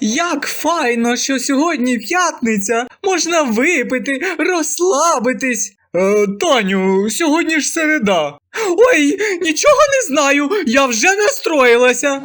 Як файно, що сьогодні п'ятниця, можна випити, розслабитись. Е, Таню, сьогодні ж середа. Ой, нічого не знаю, я вже настроїлася.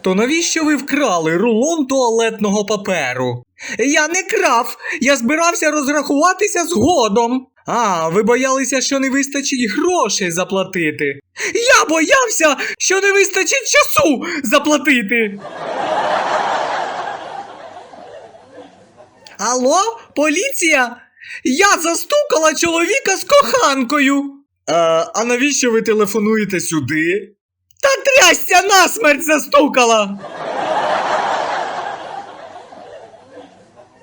То навіщо ви вкрали рулон туалетного паперу? Я не крав, я збирався розрахуватися згодом. А, ви боялися, що не вистачить грошей заплатити. Я боявся, що не вистачить часу заплатити. Алло, поліція? Я застукала чоловіка з коханкою. Е, а навіщо ви телефонуєте сюди? Та трястя насмерть застукала.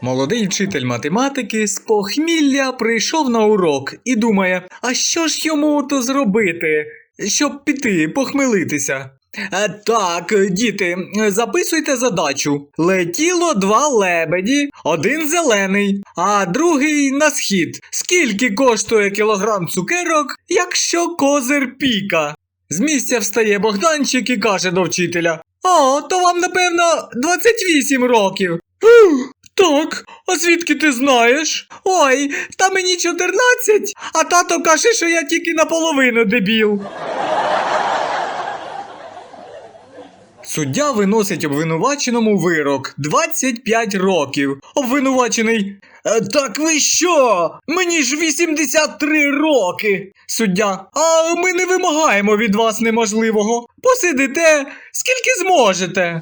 Молодий вчитель математики з похмілля прийшов на урок і думає, а що ж йому то зробити, щоб піти похмелитися. Е, Так, діти, записуйте задачу. Летіло два лебеді, один зелений, а другий на схід. Скільки коштує кілограм цукерок, якщо козир піка? З місця встає Богданчик і каже до вчителя: О, то вам, напевно, 28 років. «Ух, Так, а звідки ти знаєш? Ой, та мені 14, а тато каже, що я тільки наполовину дебіл. Суддя виносить обвинуваченому вирок 25 років. Обвинувачений. «Е, Так ви що? Мені ж 83 роки. Суддя. А ми не вимагаємо від вас неможливого. Посидите скільки зможете.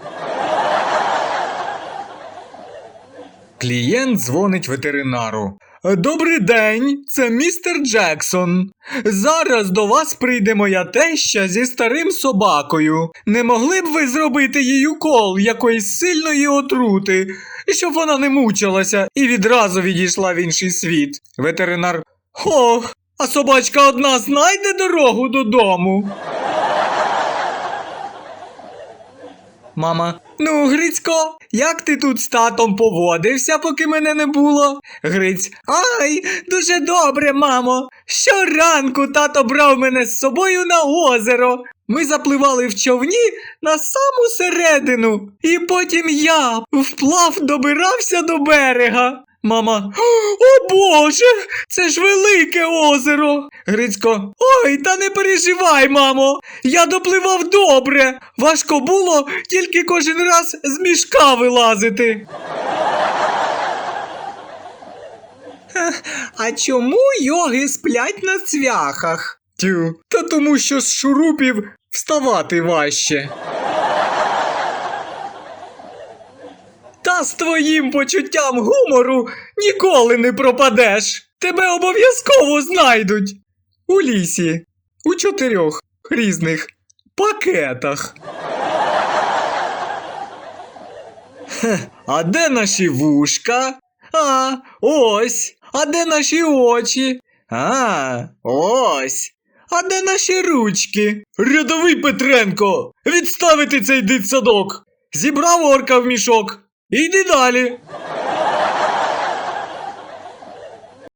Клієнт дзвонить ветеринару. Добрий день, це містер Джексон. Зараз до вас прийде моя теща зі старим собакою. Не могли б ви зробити їй укол якоїсь сильної отрути, щоб вона не мучилася і відразу відійшла в інший світ. Ветеринар. Ох, а собачка одна знайде дорогу додому. Мама. Ну, Грицько, як ти тут з татом поводився, поки мене не було? Гриць. Ай, дуже добре, мамо. Щоранку тато брав мене з собою на озеро. Ми запливали в човні на саму середину, і потім я вплав добирався до берега. Мама. О Боже, це ж велике озеро. Грицько. Ой, та не переживай, мамо. Я допливав добре. Важко було тільки кожен раз з мішка вилазити. А чому йоги сплять на цвяхах? Тю, та тому що з шурупів вставати важче. Та з твоїм почуттям гумору ніколи не пропадеш. Тебе обов'язково знайдуть. У лісі. У чотирьох різних пакетах. Хе, а де наші вушка? А, ось. А де наші очі? А, ось. А де наші ручки? Рядовий Петренко! Відставити цей дитсадок! Зібрав орка в мішок. İdil Ali.